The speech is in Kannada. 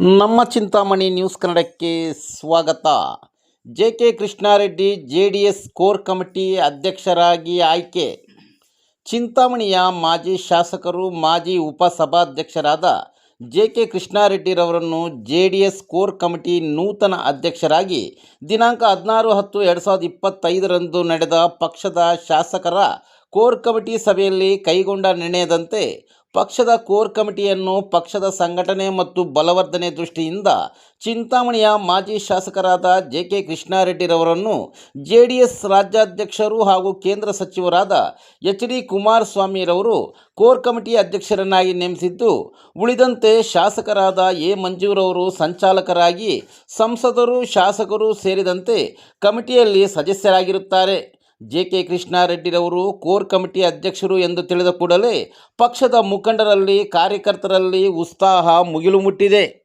ನಮ್ಮ ಚಿಂತಾಮಣಿ ನ್ಯೂಸ್ ಕನ್ನಡಕ್ಕೆ ಸ್ವಾಗತ. J K Krishnareddy J D S core committee ಅಧ್ಯಕ್ಷರಾಗಿ ಆಯ್ಕೆ. ಚಿಂತಾಮಣಿಯ ಮಾಜಿ ಶಾಸಕರು, ಮಾಜಿ ಉಪಸಭಾಧ್ಯಕ್ಷರಾದ J K ಕೃಷ್ಣಾರೆಡ್ಡಿರವರನ್ನು J D S core committee ನೂತನ ಅಧ್ಯಕ್ಷರಾಗಿ ದಿನಾಂಕ ಹದಿನಾರು ಹತ್ತು ಎರಡು ಸಾವಿರದ ಇಪ್ಪತ್ತೈದರಂದು ನಡೆದ ಪಕ್ಷದ ಶಾಸಕರ ಕೋರ್ ಕಮಿಟಿ ಸಭೆಯಲ್ಲಿ ಕೈಗೊಂಡ ನಿರ್ಣಯದಂತೆ ಪಕ್ಷದ ಕೋರ್ ಕಮಿಟಿಯನ್ನು ಪಕ್ಷದ ಸಂಘಟನೆ ಮತ್ತು ಬಲವರ್ಧನೆ ದೃಷ್ಟಿಯಿಂದ ಚಿಂತಾಮಣಿಯ ಮಾಜಿ ಶಾಸಕರಾದ ಜೆ ಕೆ ಕೃಷ್ಣಾರೆಡ್ಡಿರವರನ್ನು ಜೆ ಡಿ ಎಸ್ ರಾಜ್ಯಾಧ್ಯಕ್ಷರು ಹಾಗೂ ಕೇಂದ್ರ ಸಚಿವರಾದ ಎಚ್ ಡಿ ಕುಮಾರಸ್ವಾಮಿರವರು ಕೋರ್ ಕಮಿಟಿ ಅಧ್ಯಕ್ಷರನ್ನಾಗಿ ನೇಮಿಸಿದ್ದು, ಉಳಿದಂತೆ ಶಾಸಕರಾದ ಎ. ಮಂಜೂರವರು ಸಂಚಾಲಕರಾಗಿ, ಸಂಸದರು, ಶಾಸಕರು ಸೇರಿದಂತೆ ಕಮಿಟಿಯಲ್ಲಿ ಸದಸ್ಯರಾಗಿರುತ್ತಾರೆ. ಜೆ ಕೆ ಕೃಷ್ಣಾರೆಡ್ಡಿರವರು ಕೋರ್ ಕಮಿಟಿ ಅಧ್ಯಕ್ಷರು ಎಂದು ತಿಳಿದ ಕೂಡಲೇ ಪಕ್ಷದ ಮುಖಂಡರಲ್ಲಿ, ಕಾರ್ಯಕರ್ತರಲ್ಲಿ ಉತ್ಸಾಹ ಮುಗಿಲು ಮುಟ್ಟಿದೆ.